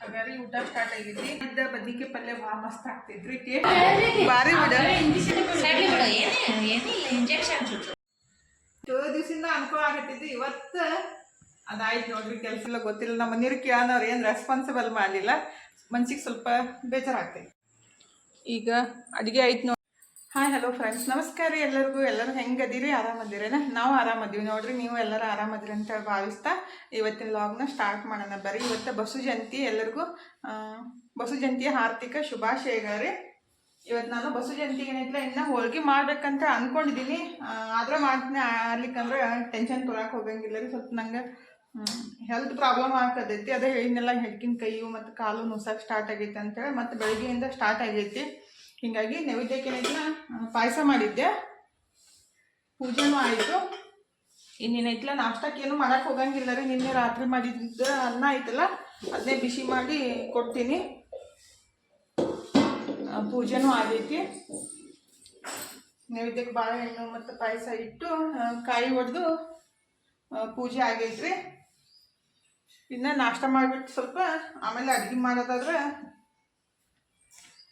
ಹಾಗಾದ್ರೆ ಊಟ ಸ್ಟಾರ್ಟ್ ಆಗೈತಿ ಇದ್ದ ಬದ್ನಿಕಾಯಿ ಪಲ್ಯ ಭಾಳ ಮಸ್ತ್ ಆಗ್ತಿದ್ರಿ ಬಾರಿ ಭಾರಿ ಬಿಡ. ಚಲೋ ದಿವಸದಿಂದ ಅನುಕೂಲ ಆಗತ್ತಿದ್ವಿ ಇವತ್ತು ಅದಾಯ್ತು ನೋಡ್ರಿ ಕೆಲಸ ಎಲ್ಲ ಗೊತ್ತಿಲ್ಲ. ನಮ್ಮ ಮನೆಯವ್ರು ಕೇಳೋನವ್ರು ಏನು ರೆಸ್ಪಾನ್ಸಿಬಲ್ ಮಾಡಲಿಲ್ಲ. ಮನ್ಸಿಗೆ ಸ್ವಲ್ಪ ಬೇಜಾರಾಗ್ತೈತಿ. ಈಗ ಅಡುಗೆ ಆಯ್ತು ನೋಡಿ ಹಾಯ್ ಹಲೋ ಫ್ರೆಂಡ್ಸ್ ನಮಸ್ಕಾರ ರೀ ಎಲ್ಲರಿಗೂ. ಎಲ್ಲರೂ ಹೆಂಗದಿರಿ? ಆರಾಮದಿರೇನ? ನಾವು ಆರಾಮದೀವಿ. ನೋಡ್ರಿ, ನೀವು ಎಲ್ಲರೂ ಆರಾಮದಿರಿ ಅಂತ ಭಾವಿಸ್ತಾ ಇವತ್ತಿನ ಲಾಗ್ನ ಸ್ಟಾರ್ಟ್ ಮಾಡೋಣ. ಬರೀ ಇವತ್ತು ಬಸು ಜಯಂತಿ ಎಲ್ಲರಿಗೂ ಬಸು ಜಯಂತಿಯ ಹಾರ್ದಿಕ ಶುಭಾಶಯಗಳು ಇವತ್ತು ನಾನು ಬಸು ಜಯಂತಿಗೆ ಏನಿದ್ರೆ ಇನ್ನು ಹೋಳ್ಗೆ ಮಾಡ್ಬೇಕಂತ ಅಂದ್ಕೊಂಡಿದ್ದೀನಿ ಆದ್ರೆ ಮಾಡ್ತೀನಿ. ಆಗ್ಲಿಕ್ಕಂದ್ರೆ ಟೆನ್ಷನ್ ತೊಗೊಳಕ್ಕೆ ಹೋಗಂಗಿಲ್ಲ ರೀ. ಸ್ವಲ್ಪ ನಂಗೆ ಹೆಲ್ತ್ ಪ್ರಾಬ್ಲಮ್ ಆಗ್ತದೈತಿ. ಅದೇ ಹೇಳಿನೆಲ್ಲ ಹೆಡ್ಕಿನ ಕೈಯು ಮತ್ತು ಕಾಲು ನುಸಕ್ಕೆ ಸ್ಟಾರ್ಟ್ ಆಗೈತೆ ಅಂತೇಳಿ ಮತ್ತು ಬೆಳಗ್ಗೆಯಿಂದ ಸ್ಟಾರ್ಟ್ ಆಗೈತಿ. ಹೀಗಾಗಿ ನೈವೇದ್ಯಕ್ಕೆ ಪಾಯಸ ಮಾಡಿದ್ದೆ. ಪೂಜೆನೂ ಆಯಿತು. ಇನ್ನೇನು ನಾಷ್ಟಕ್ಕೆ ಏನು ಮಾಡಕ್ಕೆ ಹೋಗಂಗಿಲ್ಲ ರೀ ನಿನ್ನೆ ರಾತ್ರಿ ಮಾಡಿದ್ದ ಅನ್ನ ಐತಲ್ಲ ಅದನ್ನೇ ಬಿಸಿ ಮಾಡಿ ಕೊಡ್ತೀನಿ. ಪೂಜೆನೂ ಆಗೈತಿ. ನೈವೇದ್ಯಕ್ಕೆ ಬಾಳೆಹಣ್ಣು ಮತ್ತು ಪಾಯಸ ಇಟ್ಟು ಕಾಯಿ ಹೊಡೆದು ಪೂಜೆ ಆಗೈತ್ರಿ. ಇನ್ನು ನಾಷ್ಟ ಮಾಡಿಬಿಟ್ಟು ಸ್ವಲ್ಪ ಆಮೇಲೆ ಅಡುಗೆ ಮಾಡೋದಾದ್ರೆ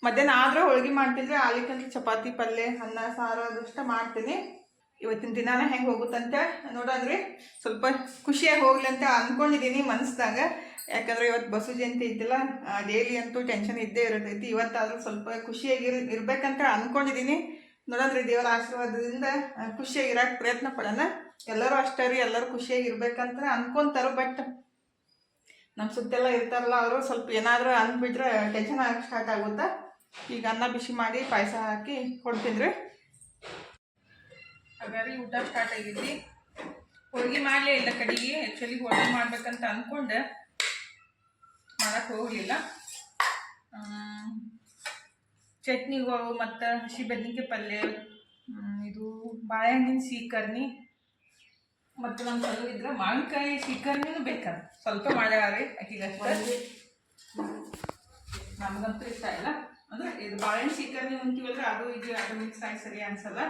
ಮಧ್ಯಾಹ್ನ ಆದ್ರೆ ಹೋಳಿಗೆ ಮಾಡ್ತಿದ್ರೆ ಆಲಿಕಲ್ಲಿ ಚಪಾತಿ ಪಲ್ಯ ಅನ್ನ, ಸಾರು ಅದಷ್ಟ ಮಾಡ್ತೀನಿ. ಇವತ್ತಿನ ದಿನಾನ ಹೆಂಗೆ ಹೋಗುತ್ತಂತ ನೋಡೋದ್ರಿ. ಸ್ವಲ್ಪ ಖುಷಿಯಾಗಿ ಹೋಗ್ಲಿ ಅಂತ ಅಂದ್ಕೊಂಡಿದ್ದೀನಿ ಮನಸ್ದಾಗ ಯಾಕಂದ್ರೆ ಇವತ್ತು ಬಸು ಜಯಂತಿ ಇದ್ದಿಲ್ಲ ಡೈಲಿ ಅಂತೂ ಟೆನ್ಷನ್ ಇದ್ದೇ ಇರತೈತಿ. ಇವತ್ತಾದರೂ ಸ್ವಲ್ಪ ಖುಷಿಯಾಗಿ ಇರ್, ಇರ್ಬೇಕಂತ ಅಂದ್ಕೊಂಡಿದ್ದೀನಿ ನೋಡೋದ್ರಿ ದೇವರ ಆಶೀರ್ವಾದದಿಂದ ಖುಷಿಯಾಗಿ ಇರಕ್ಕೆ ಪ್ರಯತ್ನ ಪಡೋಣ. ಎಲ್ಲರೂ ಅಷ್ಟೇ ರೀ, ಎಲ್ಲರೂ ಖುಷಿಯಾಗಿ ಇರ್ಬೇಕಂತ ಅನ್ಕೊಂತಾರೆ ಬಟ್ ನಮ್ಮ ಸುತ್ತೆಲ್ಲ ಇರ್ತಾರಲ್ಲ, ಅವರು ಸ್ವಲ್ಪ ಏನಾದರೂ ಅಂದ್ಬಿಟ್ರೆ ಟೆನ್ಷನ್ ಆಗಕ್ಕೆ ಸ್ಟಾರ್ಟ್ ಆಗುತ್ತಾ? ಈಗ ಅನ್ನ ಬಿಸಿ ಮಾಡಿ ಪಾಯಸ ಹಾಕಿ ಕೊಡ್ತೀನಿ ರೀ ಹಾಗಾದ್ರೆ ಊಟ ಸ್ಟಾರ್ಟ್ ಆಗಿದ್ವಿ. ಹೋಳಿಗೆ ಮಾಡಲೇ ಇಲ್ಲ ಕಡೆಗೆ. ಆ್ಯಕ್ಚುಲಿ ಹೋಳಿಗೆ ಮಾಡ್ಬೇಕಂತ ಅಂದ್ಕೊಂಡೆ ಮಾಡಕ್ಕೆ ಹೋಗಲಿಲ್ಲ. ಚಟ್ನಿಗಳು ಮತ್ತು ಹಸಿ ಬದ್ನಿಕಾಯಿ ಪಲ್ಯ ಇದು ಬಾಳೆಹಣ್ಣಿನ ಸೀಕರ್ಣಿ ಮತ್ತು ನಮ್ಮ ಸ್ವಲ್ಪ ಇದ್ರೆ ಮಾವಿನಕಾಯಿ ಸೀಕರ್ಣಿನೂ ಬೇಕಾದ ಸ್ವಲ್ಪ ಮಾಡ್ಯಾರ ರೀ ಅಕ್ಕಿಗಷ್ಟು ನಮಗಂತೂ ಇಷ್ಟ ಇಲ್ಲ. ಅಂದ್ರೆ ಇದು ಬಾಳೆಹಣ್ಣು ಸೀಕರ್ಣಿ ಉಂತೀವಲ್ರಿ ಅದು ಇದು ಅದು ಮಿಕ್ಸ್ ಆಗಿ ಸರಿ ಅನ್ಸಲ್ಲ.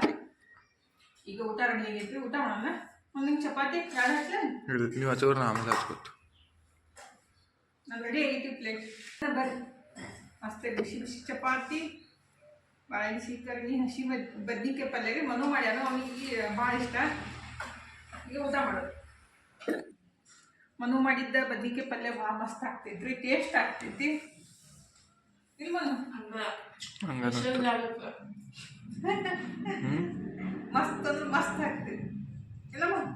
ಈಗ ಊಟ ರೆಡಿ ಆಗೈತ್ರಿ ಊಟ ಮಾಡೋಣ. ಒಂದು ಚಪಾತಿ ಎರಡು ಹಚ್ಲ ಹಿಡಿದು ನೀವು ಹಚ್ಚೋರು ನಾ ಆಮೇಲೆ ಹಚ್ಕೊತು ನಾನು ರೆಡಿ ಆಗೈತಿ ಪ್ಲೇಟ್ ಬರ್ರಿ. ಮಸ್ತ್ ಬಿಸಿ ಬಿಸಿ ಚಪಾತಿ ಬಾಳೆಹಣ್ಣು ಸೀಕರ್ಣಿ ಹಸಿ ಬದ್ ಬದ್ನಿಕಾಯಿ ಪಲ್ಯ ರೀ ಮನು ಮಾಡ್ಯಾರ ಅವನಿಗೆ ಭಾಳ ಇಷ್ಟ. ಈಗ ಊಟ ಮಾಡೋದು. ಮನು ಮಾಡಿದ್ದ ಬದ್ನಿಕಾಯಿ ಪಲ್ಯ ಭಾಳ ಮಸ್ತ್ ಆಗ್ತೈತ್ರಿ ಟೇಸ್ಟ್ ಆಗ್ತೈತಿ ಮಸ್ತ್ ಅಂದ್ರೆ ಮಸ್ತ್ ಆಗ್ತೈತಿ ಇಲ್ಲ ಮನು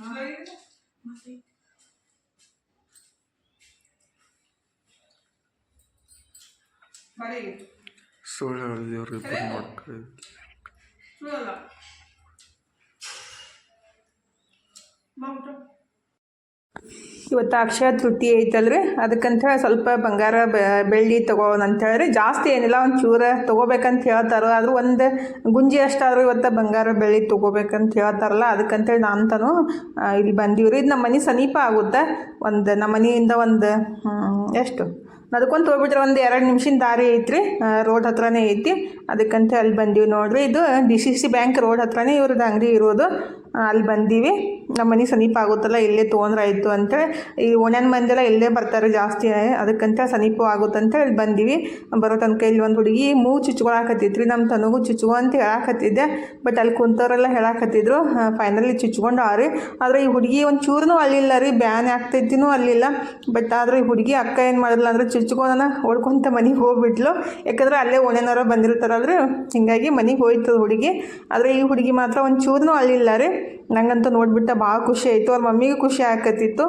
ಚಲೋ ಇದೆ? ಬಾಳೆ ಆಗೈತಿ. ಸುಳ್ಳು ಹೇಳಿದ್ವಿ ಅವ್ರಿಗೆ ಫೋನ್ ಮಾಡ್ಕೊಳ್ಳಿ ಚಲೋ ಅಲ್ಲ ಬಾ ಊಟ. ಇವತ್ತು ಅಕ್ಷಯ ತೃತೀಯ ಐತಲ್ರಿ ಅದಕ್ಕಂತ ಸ್ವಲ್ಪ ಬಂಗಾರ ಬೆಳ್ಳಿ ತಗೋ ಅಂತ ಹೇಳ್ರಿ. ಜಾಸ್ತಿ ಏನಿಲ್ಲ, ಒಂದು ಚೂರ ತಗೋಬೇಕಂತ ಹೇಳ್ತಾರ, ಆದರೂ ಒಂದು ಗುಂಜಿ ಅಷ್ಟಾದ್ರೂ ಇವತ್ತು ಬಂಗಾರ ಬೆಳ್ಳಿ ತೊಗೋಬೇಕಂತ ಹೇಳ್ತಾರಲ್ಲ, ಅದಕ್ಕಂತೇಳಿ ನಾನು ತಾನು ಇಲ್ಲಿ ಬಂದೀವಿ ರೀ ಇದು ನಮ್ಮ ಮನೆ ಸಮೀಪ ಆಗುತ್ತೆ. ಒಂದು ನಮ್ಮ ಮನೆಯಿಂದ ಒಂದು ಎಷ್ಟು? ನಡ್ಕೊಂತ ಹೋಗ್ಬಿಟ್ರೆ ಒಂದು ಎರಡು ನಿಮಿಷದ ದಾರಿ ಐತ್ರಿ ರೋಡ್ ಹತ್ರನೇ ಐತಿ. ಅದಕ್ಕಂತ ಅಲ್ಲಿ ಬಂದೀವಿ ನೋಡ್ರಿ. ಇದು D C C bank road ಹತ್ರನೇ ಇವ್ರದ್ದು ಅಂಗಡಿ ಇರೋದು. ಅಲ್ಲಿ ಬಂದೀವಿ. ನಮ್ಮ ಮನೆ ಸಮೀಪ ಆಗುತ್ತಲ್ಲ, ಇಲ್ಲೇ ತೊಗೊಂಡ್ರೆ ಆಯಿತು ಅಂತೇಳಿ ಈ ಒಣ್ಯನ ಮಂದೆಲ್ಲ ಇಲ್ಲೇ ಬರ್ತಾರೆ ಜಾಸ್ತಿ ಅದಕ್ಕಂತ ಸಮೀಪ ಆಗುತ್ತಂತ ಇಲ್ಲಿ ಬಂದೀವಿ. ಬರೋ ತನಕ ಇಲ್ಲಿ ಒಂದು ಹುಡುಗಿ ಮೂ ಚುಚ್ಕೊಳಕತ್ತಿತ್ರಿ ನಮ್ಮ ತನಗೂ ಚುಚ್ಚುವ ಅಂತ ಹೇಳಾಕತ್ತಿದ್ದೆ. ಬಟ್ ಅಲ್ಲಿ ಕುಂತವರೆಲ್ಲ ಹೇಳಾಕತ್ತಿದ್ರು ಫೈನಲಿ ಚುಚ್ಕೊಂಡು ಆರಿ. ಆದರೆ ಈ ಹುಡುಗಿ ಒಂದು ಚೂರ್ನೂ ಅಲ್ಲಿಲ್ಲ ರೀ ಬ್ಯಾನ್ ಆಗ್ತೈತಿನೂ ಅಲ್ಲಿಲ್ಲ. ಬಟ್ ಆದರೆ ಈ ಹುಡುಗಿ ಅಕ್ಕ ಏನು ಮಾಡಿಲ್ಲ ಅಂದ್ರೆ ಚುಚ್ಕೊಂಡನ ಓಡ್ಕೊಂತ ಮನೆಗೆ ಹೋಗ್ಬಿಟ್ಲು. ಯಾಕಂದ್ರೆ ಅಲ್ಲೇ ಓಣ್ಯಾನವ್ರು ಬಂದಿರ್ತಾರಲ್ರಿ, ಹಿಂಗಾಗಿ ಮನೆಗೆ ಹೋಯ್ತದ ಹುಡುಗಿ. ಆದರೆ ಈ ಹುಡುಗಿ ಮಾತ್ರ ಒಂದು ಚೂರ್ನೂ ಅಲ್ಲಿಲ್ಲ ರೀ. ನಂಗಂತೂ ನೋಡ್ಬಿಟ್ಟ ಭಾಳ ಖುಷಿ ಆಯಿತು. ಅವ್ರ ಮಮ್ಮಿಗೂ ಖುಷಿ ಆಕತ್ತಿತ್ತು.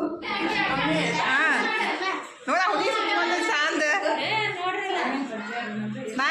ನಾನು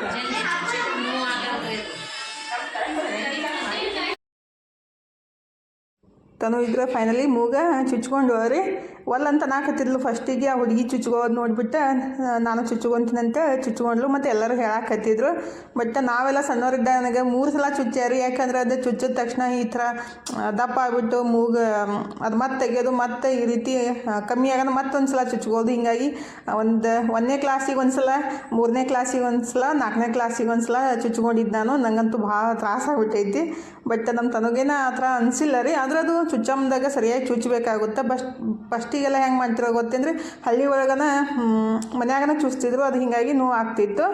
我先去摸，ತನು ಇದ್ರೆ ಫೈನಲಿ ಮೂಗ ಚುಚ್ಕೊಂಡು ರೀ ಒಲ್ಲಂತ ನಾಕತ್ತಿದ್ಲು ಫಸ್ಟಿಗೆ ಆ ಹುಡುಗಿ ಚುಚ್ಕೋದು ನೋಡಿಬಿಟ್ಟು, ನಾನು ಚುಚ್ಕೊಂತೀನಂತ ಚುಚ್ಕೊಂಡ್ಲು ಮತ್ತು ಎಲ್ಲರೂ ಹೇಳಾಕತ್ತಿದ್ರು. ಬಟ್ ನಾವೆಲ್ಲ ಸಣ್ಣವರಿದ್ದ ನನಗೆ ಮೂರು ಸಲ ಚುಚ್ಚಾರಿ ಯಾಕಂದ್ರೆ ಅದು ಚುಚ್ಚಿದ ತಕ್ಷಣ ಈ ಥರ ದಪ್ಪ ಆಗ್ಬಿಟ್ಟು ಮೂಗ, ಅದು ಮತ್ತೆ ತೆಗೆಯೋದು ಮತ್ತೆ ಈ ರೀತಿ ಕಮ್ಮಿ ಆಗೋದು ಮತ್ತೊಂದು ಸಲ ಚುಚ್ಕೋದು ಹಿಂಗಾಗಿ ಒಂದು, ಒಂದನೇ ಕ್ಲಾಸಿಗೆ ಒಂದು ಸಲ ಮೂರನೇ ಕ್ಲಾಸಿಗೆ ಒಂದು ಸಲ ನಾಲ್ಕನೇ ಕ್ಲಾಸಿಗೆ ಒಂದು ಸಲ ಚುಚ್ಕೊಂಡಿದ್ದು ನಾನು. ನಂಗಂತೂ ಭಾಳ ತ್ರಾಸ ಆಗ್ಬಿಟ್ಟೈತಿ. ಬಟ್ ನಮ್ಮ ತನಗೇನ ಆ ಥರ ಅನಿಸಿಲ್ಲ ರೀ. ಆದ್ರೆ ಅದು ಚುಚ್ಚಮ್ದಾಗ ಸರಿಯಾಗಿ ಚುಚ್ಚಬೇಕಾಗುತ್ತೆ ಬಸ್ಟ್ ಫಸ್ಟಿಗೆಲ್ಲ ಹೆಂಗೆ ಮಾಡ್ತಿರೋ ಗೊತ್ತೇನ್ರಿ? ಹಳ್ಳಿ ಒಳಗನ ಮನ್ಯಾಗನ ಚುಚ್ತಿದ್ರು. ಅದು ಹಿಂಗಾಗಿ ನೋವು ಆಗ್ತಿತ್ತು.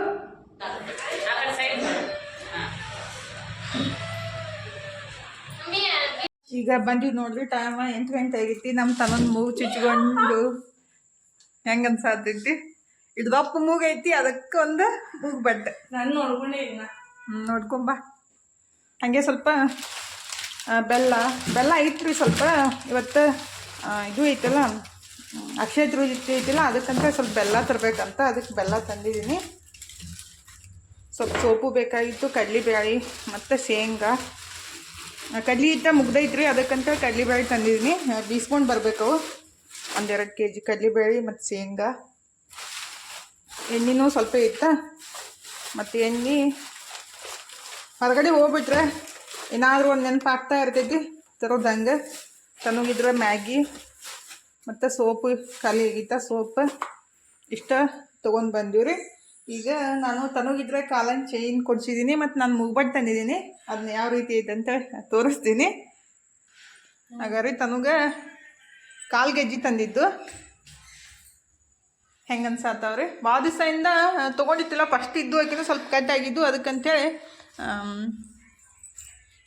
ಈಗ ಬಂದ್ವಿ ನೋಡ್ರಿ ಟೈಮ್ ಎಂಟು ಗಂಟೆ ಆಗೈತಿ. ನಮ್ಮ ತನೊಂದು ಮೂಗು ಚುಚ್ಕೊಂಡು ಹೆಂಗೆ ಅನ್ಸಾತೈತಿ? ಇದು ದಪ್ಪ ಮೂಗೈತಿ ಅದಕ್ಕೆ ಒಂದು ಮೂಗು ಬಟ್ಟೆ. ನಾನು ನೋಡ್ಕೊಂಡೇ ಇಲ್ಲ ಹ್ಞೂ ನೋಡ್ಕೊಂಬ ಹಾಗೆ ಸ್ವಲ್ಪ ಬೆಲ್ಲ ಬೆಲ್ಲ ಐತ್ರಿ ಸ್ವಲ್ಪ. ಇವತ್ತು ಇದು ಐತಲ್ಲ, ಅಕ್ಷಯ ತೃತೀಯ ಐತಿಲ್ಲ, ಅದಕ್ಕಂತ ಸ್ವಲ್ಪ ಬೆಲ್ಲ ತರಬೇಕಂತ ಅದಕ್ಕೆ ಬೆಲ್ಲ ತಂದಿದ್ದೀನಿ. ಸ್ವಲ್ಪ ಸೋಪು ಬೇಕಾಗಿತ್ತು ಕಡ್ಲಿಬೇಳೆ ಮತ್ತು ಶೇಂಗಾ. ಕಡ್ಲಿ ಹಿಟ್ಟ ಮುಗ್ದೈತ್ರಿ ಅದಕ್ಕಂತ ಕಡ್ಲಿಬೇಳೆ ತಂದಿದ್ದೀನಿ. ಬೀಸ್ಕೊಂಡು ಬರಬೇಕು ಒಂದೆರಡು ಕೆ ಜಿ ಕಡ್ಲಿಬೇಳೆ ಮತ್ತು ಶೇಂಗಾ. ಎಣ್ಣೆನೂ ಸ್ವಲ್ಪ ಇತ್ತ, ಮತ್ತು ಎಣ್ಣೆ ಹೊರಗಡೆ ಹೋಗ್ಬಿಟ್ರೆ ಏನಾದರೂ ಒಂದು ನೆನಪಾಗ್ತಾ ಇರ್ತೈತಿ. ತರೋದು ಹಂಗೆ ತನಗಿದ್ರೆ ಮ್ಯಾಗಿ, ಮತ್ತು ಸೋಪು ಖಾಲಿ ಆಗಿತ್ತ ಸೋಪ್ ಇಷ್ಟ ತೊಗೊಂಡು ಬಂದೀವಿ ಈಗ ನಾನು ತನಗಿದ್ರೆ ಕಾಲನ್ ಚೈನ್ ಕೊಡ್ಸಿದ್ದೀನಿ ಮತ್ತು ನಾನು ಮುಗ್ಬಟ್ಟು ತಂದಿದ್ದೀನಿ ಅದನ್ನ ಯಾವ ರೀತಿ ಐತೆ ಅಂತ ತೋರಿಸ್ತೀನಿ. ಹಾಗಾದ್ರೆ ತನಗೆ ಕಾಲು ಗೆಜ್ಜಿ ತಂದಿದ್ದು. ಹೆಂಗೆ ಬಾದಿಸಿಂದ ಭಾಳ ತೊಗೊಂಡಿತ್ತಿಲ್ಲ ಫಸ್ಟ್ ಇದ್ದು, ಆಕಿನೂ ಸ್ವಲ್ಪ ಕಟ್ಟಾಗಿದ್ದು ಅದಕ್ಕಂತೇಳಿ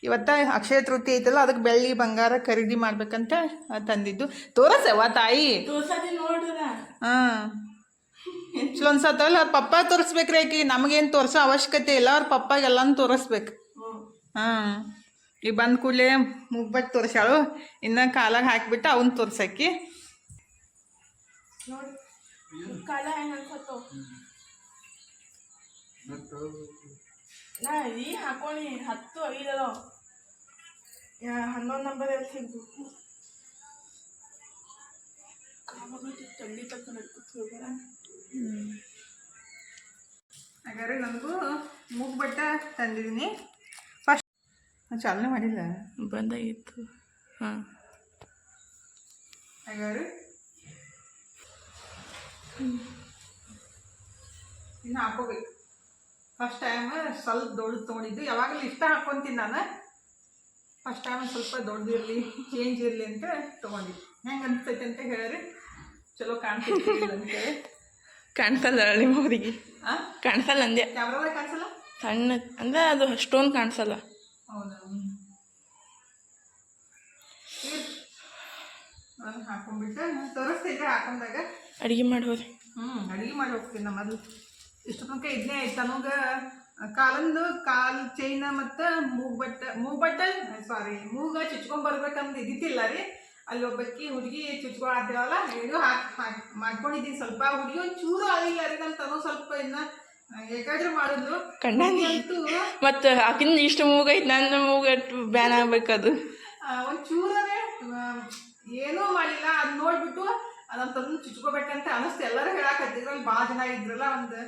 ಇವತ್ತ ಅಕ್ಷಯ ತೃತೀಯ ಐತಲ್ಲ ಅದಕ್ಕೆ ಬೆಳ್ಳಿ ಬಂಗಾರ ಖರೀದಿ ಮಾಡ್ಬೇಕಂತ ತಂದಿದ್ದು. ತೋರಸವ ತಾಯಿ. ಹಾಂ. ಚಲೋ ಅನ್ಸತ್ತವಲ್ಲ ಅವ್ರ ಪಪ್ಪ ತೋರಿಸ್ಬೇಕ್ರಿ ಆಕಿ. ನಮಗೇನು ತೋರಿಸೋ ಅವಶ್ಯಕತೆ ಇಲ್ಲ ಅವ್ರ ಪಪ್ಪಾಗೆ ಎಲ್ಲಾನು ತೋರಿಸ್ಬೇಕು. ಹಾಂ. ಈಗ ಬಂದ ಕೂಡಲೇ ಮುಗ್ಬಟ್ಟು ತೋರಿಸ್ಯಾಳು. ಇನ್ನ ಕಾಲಾಗ ಹಾಕಿಬಿಟ್ಟು ಅವನು ತೋರ್ಸಾಕಿ ನೋಡಿ ಕಾಲ ನಾ ಈ ಹಾಕೋಣಿ ಹತ್ತು ಐದದ ಹನ್ನೊಂದು ನಂಬರ್ ಎಲ್ಲಿ ಕಾಮಾಗೈತಿ ಚಂಡಿ ಹಾಗಾದ್ರೆ ನನಗೂ ಮೂಗ್ಬಟ್ಟ ತಂದಿದ್ದೀನಿ ಫಸ್ಟ್ ಚಾಲನೆ ಮಾಡಿಲ್ಲ. ಬಂದಾಗಿತ್ತು. ಹಾಂ. ಹಾಗಾದ್ರೆ ಇನ್ನು ಹಾಕೋಬೇಕು. ಫಸ್ಟ್ ಟೈಮ್ ಸ್ವಲ್ಪ ದೊಡ್ಡದು ತೊಗೊಂಡಿದ್ದು. ಯಾವಾಗಲೂ ಇಷ್ಟ ಹಾಕ್ಕೊಂತೀನಿ ನಾನು. ಫಸ್ಟ್ ಟೈಮ್ ಸ್ವಲ್ಪ ದೊಡ್ಡದಿರಲಿ ಚೇಂಜ್ ಇರಲಿ ಅಂತ ತೊಗೊಂಡಿದ್ದು. ಹೆಂಗೆ ಅನಿಸ್ತೈತೆ ಅಂತ ಹೇಳಿರಿ ಚಲೋ ಕಾಣ್ತೈತಿ ಇಲ್ಲ ಅಂತೇಳಿ ಕಾಣಿಸಲ್ಲ ನಿಮ್ಮ ಅವರಿಗೆ? ಕಾಣಿಸಲ್ಲ ಅಂದೆ. ಕ್ಯಾಮ್ರಾದಾಗ ಕಾಣಿಸಲ್ಲ? ಸಣ್ಣ ಅಂದ್ರೆ ಅದು ಅಷ್ಟೊಂದು ಕಾಣಿಸಲ್ಲ. ಹೌದಾ? ಹಾಕೊಂಡ್ಬಿಟ್ಟು ತೋರಿಸ್ತಿದ್ರೆ ಹಾಕೊಂಡಾಗ. ಅಡುಗೆ ಮಾಡಿ ಹೋದ್ರಿ. ಹ್ಞೂ ಅಡುಗೆ ಮಾಡಿ ಹೋಗ್ತೀನಿ ಮೊದಲು. ಇಷ್ಟು ತನಕ ಇದನ್ನೇ ಆಯ್ತು ನನಗೆ ಕಾಲಂದು ಕಾಲು ಚೈನ ಮತ್ತು ಮೂಗ್ಬಟ್ಟ ಮೂಗ್ಬಟ್ಟ ಸಾರಿ ಮೂಗ ಚುಚ್ಕೊಂಬರ್ಬೇಕಂತ ಇದ್ದಿತ್ತಿಲ್ಲ ರೀ. ಅಲ್ಲಿ ಒಬ್ಬಕ್ಕಿ ಹುಡುಗಿ ಚುಚ್ಕೊಳತ್ತಿರಲ್ಲ ಇದು ಹಾಕಿ ಹಾಕಿ ಮಾಡ್ಕೊಂಡಿದ್ದೀನಿ ಸ್ವಲ್ಪ ಹುಡುಗಿ ಒಂದು ಚೂರು ಆಗಿಲ್ಲ ರೀ ನಮ್ಮ ತನೋ ಸ್ವಲ್ಪ ಇನ್ನ ಹೇಗಾದ್ರೂ ಮಾಡಿದ್ರು ಕಣ್ಣಂತೂ ಅಂತೂ ಮತ್ತು ಆಕಿನ ಇಷ್ಟು ಮೂಗೈತೆ ನನ್ನ ಮೂಗ ಬ್ಯಾನ್ ಆಗ್ಬೇಕದು. ಒಂದು ಚೂರೇ ಏನೂ ಮಾಡಿಲ್ಲ. ಅದು ನೋಡ್ಬಿಟ್ಟು ಅದನ್ನ ತಂದು ಚುಚ್ಕೋಬೇಕಂತ ಅನಿಸ್ತು. ಎಲ್ಲರೂ ಹೇಳಕತ್ತಿದ್ರು. ಅಲ್ಲಿ ಭಾಳ ಜನ ಇದ್ರಲ್ಲ ಒಂದು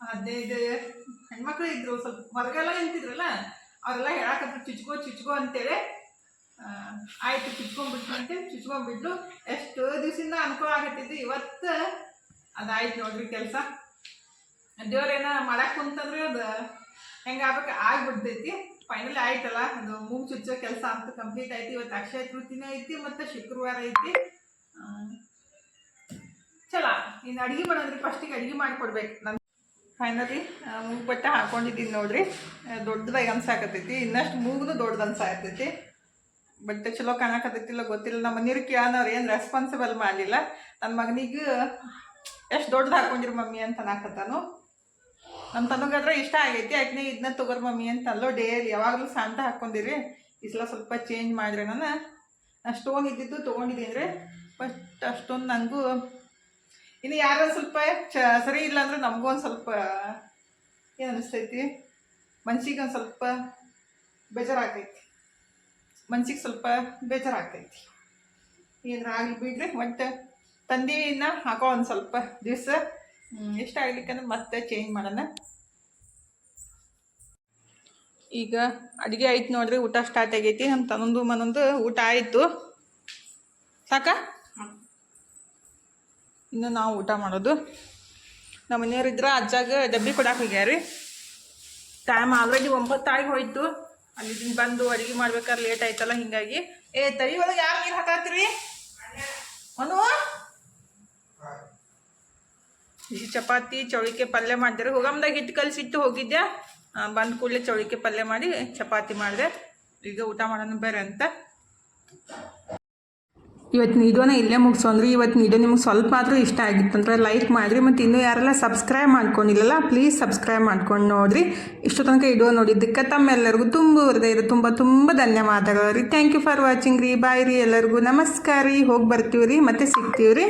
ಹದಿನೈದು ಹೆಣ್ಮಕ್ಳು ಇದ್ರು ಸ್ವಲ್ಪ ಹೊರಗೆಲ್ಲ ನಿಂತಿದ್ರಲ್ಲ, ಅವರೆಲ್ಲ ಹೇಳಾಕತ್ರು, ಚುಚ್ಕೋ ಚುಚ್ಕೋ ಅಂತೇಳಿ. ಆಯ್ತು ಚುಚ್ಕೊಂಡ್ಬಿಟ್ಲು ಅಂತೇಳಿ ಚುಚ್ಕೊಂಡ್ಬಿಟ್ಲು. ಎಷ್ಟು ದಿವಸದಿಂದ ಅನುಕೂಲ ಆಗತ್ತಿದ್ದು, ಇವತ್ತು ಅದಾಯ್ತು ನೋಡ್ರಿ ಕೆಲಸ. ದೇವ್ರೇನ ಮಾಡಕ್ ಕುಂತಂದ್ರೆ ಅದು ಹೆಂಗಾಗಬೇಕು ಆಗ್ಬಿಡ್ತೈತಿ. ಫೈನಲ್ ಆಯ್ತಲ್ಲ, ಅದು ಮೂಗು ಚುಚ್ಚೋ ಕೆಲಸ ಅಂತ ಕಂಪ್ಲೀಟ್ ಆಯ್ತು. ಇವತ್ತು ಅಕ್ಷಯ ತೃತೀಯ ಐತಿ ಮತ್ತು ಶುಕ್ರವಾರ ಐತಿ. ಚಲ ಇನ್ನು ಅಡುಗೆ ಮಾಡೋದ್ರಿ ಫಸ್ಟಿಗೆ ಅಡುಗೆ ಮಾಡಿಕೊಡ್ಬೇಕು ನಾನು ಫೈನಲಿ ಮೂಗು ಬಟ್ಟೆ ಹಾಕೊಂಡಿದ್ದೀನಿ ನೋಡ್ರಿ. ದೊಡ್ಡದಾಗಿ ಅನ್ಸಾಕತ್ತೈತಿ ಇನ್ನಷ್ಟು ಮೂಗುನು ದೊಡ್ಡದು ಅನ್ಸಾಕತ್ತೈತಿ ಬಟ್ಟೆ ಚಲೋ ಕಾಣಕತ್ತೈತಿಲ್ಲ ಗೊತ್ತಿಲ್ಲ. ನಮ್ಮ ಮನೆಯವ್ರು ಕೇಳೋನವ್ರು ಏನು ರೆಸ್ಪಾನ್ಸಿಬಲ್ ಮಾಡಲಿಲ್ಲ. ನನ್ನ ಮಗನಿಗೆ ಎಷ್ಟು ದೊಡ್ಡದು ಹಾಕೊಂಡಿರಿ ಮಮ್ಮಿ ಅಂತ ಅನ್ನಕತ್ತಾನು. ನಮ್ಮ ತನಗಾದ್ರೆ ಇಷ್ಟ ಆಗೈತಿ. ಯಾಕೆ ಇದನ್ನ ತಗೋರಿ ಮಮ್ಮಿ ಅಂತ ಅಲ್ಲೋ ಡೇಲಿ ಯಾವಾಗಲೂ ಸಾಂತ ಹಾಕ್ಕೊಂಡಿರಿ ಈ ಸಲ ಸ್ವಲ್ಪ ಚೇಂಜ್ ಮಾಡಿರಿ ನಾನು ಅಷ್ಟೊಂದು ಇದ್ದಿದ್ದು ತೊಗೊಂಡಿದ್ದೀನಿ ರೀ. ಫಸ್ಟ್ ಅಷ್ಟೊಂದು ನನಗೂ ಇನ್ನು ಯಾರೋ ಸ್ವಲ್ಪ ಚ, ಸರಿ ಇಲ್ಲ ಅಂದ್ರೆ ನಮಗೂ ಒಂದು ಸ್ವಲ್ಪ, ಏನು ಅನಿಸ್ತೈತಿ? ಮನ್ಸಿಗೆ ಒಂದು ಸ್ವಲ್ಪ ಬೇಜಾರಾಗ್ತೈತಿ. ಮನ್ಸಿಗೆ ಸ್ವಲ್ಪ ಬೇಜಾರಾಗ್ತೈತಿ. ಏನಾರ ಆಗಲಿ ಬಿಡ್ರಿ, ಒಟ್ಟು ತಂದಿನ ಹಾಕೋ ಒಂದು ಸ್ವಲ್ಪ ದಿವಸ. ಇಷ್ಟ ಆಗ್ಲಿಕ್ಕಂದ್ರೆ ಮತ್ತೆ ಚೇಂಜ್ ಮಾಡೋಣ. ಈಗ ಅಡುಗೆ ಆಯ್ತು ನೋಡ್ರಿ, ಊಟ ಸ್ಟಾರ್ಟ್ ಆಗೈತಿ. ನಮ್ಮ ತನ್ನೊಂದು ಮನೊಂದು ಊಟ ಆಯಿತು. ಸಾಕ? ಇನ್ನು ನಾವು ಊಟ ಮಾಡೋದು. ನಮ್ಮ ಮನೆಯವರಿದ್ರೆ ಅಜ್ಜಾಗ ಡಬ್ಬಿ ಕೊಡಕ್ಕೆ ಹೋಗ್ಯಾರಿ ಟೈಮ್ ಆಲ್ರೆಡಿ ಒಂಬತ್ತಾಗಿ ಹೋಯ್ತು. ಅಲ್ಲಿ ಬಂದು ಅಡುಗೆ ಮಾಡ್ಬೇಕಾದ್ರೆ ಲೇಟ್ ಆಯ್ತಲ್ಲ, ಹಿಂಗಾಗಿ. ಏ, ತರಿ ಒಳಗೆ ಯಾರು ನೀರು ಹಾಕಾತ್ರಿ ಮನು? ಈ ಚಪಾತಿ, ಚೌಳಿಕೆ ಪಲ್ಯ ಮಾಡಿದ್ರೆ. ಹೋಗಮ್ದಾಗ ಹಿಟ್ಟು ಕಲಸಿಟ್ಟು ಹೋಗಿದ್ದೆ ಬಂದ ಕೂಡಲೇ ಚೌಳಿಕೆ ಪಲ್ಯ ಮಾಡಿ ಚಪಾತಿ ಮಾಡಿದೆ. ಈಗ ಊಟ ಮಾಡೋಣ ಬೇರೆ ಅಂತ. ಇವತ್ತು ನೀಡೋನ ಇಲ್ಲೇ ಮುಗಿಸೋನ್ರಿ ಇವತ್ತು ನೀಡೋ ನಿಮ್ಗೆ ಸ್ವಲ್ಪ ಆದರೂ ಇಷ್ಟ ಆಗಿತ್ತಂದ್ರೆ ಲೈಕ್ ಮಾಡಿರಿ. ಮತ್ತು ಇನ್ನೂ ಯಾರೆಲ್ಲ ಸಬ್ಸ್ಕ್ರೈಬ್ ಮಾಡ್ಕೊಂಡಿಲ್ಲಲ್ಲ ಪ್ಲೀಸ್ ಸಬ್ಸ್ಕ್ರೈಬ್ ಮಾಡ್ಕೊಂಡು ನೋಡಿರಿ. ಇಷ್ಟು ತನಕ ಇಡೋ ನೋಡಿದ್ದಕ್ಕೆ ತಮ್ಮೆಲ್ಲರಿಗೂ ತುಂಬ ಹೃದಯದ ತುಂಬ ತುಂಬ ಧನ್ಯವಾದಗಳು ರೀ. ಥ್ಯಾಂಕ್ ಯು ಫಾರ್ ವಾಚಿಂಗ್ ರೀ. ಬಾಯ್ ರೀ ಎಲ್ಲರಿಗೂ. ನಮಸ್ಕಾರ ರೀ. ಹೋಗಿ ಬರ್ತೀವಿ ರೀ ಮತ್ತೆ ಸಿಗ್ತೀವಿ ರೀ